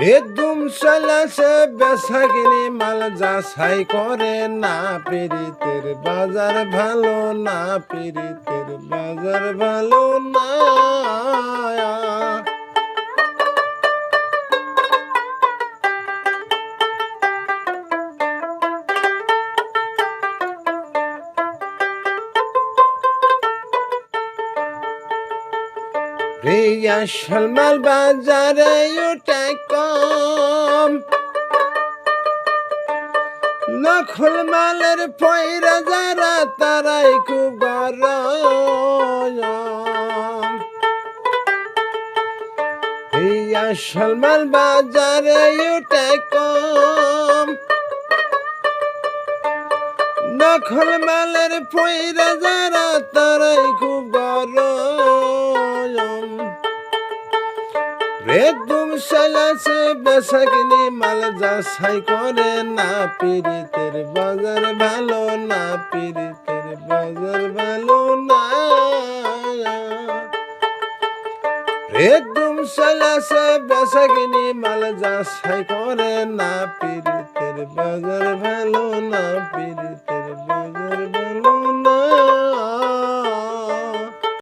রেদুম চলাছে বেচা কিনি মাল যাচাই করে না, পিরিতের বাজার ভালো না, পিরিতের বাজার ভালো না। প্রিয়া সলমাল বাজারে ওটা নখল মালের পয়রা যারা, তারাই খুব গরম। প্রিয়া সলমাল বাজারে উঠে কম। নখল মালের পয়রা যারা বেদুম সালাসে বেসাকিনি মাল যাচাই করে না পিরিতের বাজার ভালো না পিরিতের বাজার ভালো না। বেদুম সালাসে বেসাকিনি মাল যাচাই করে না পিরিতের বাজার ভালো না পিরিতের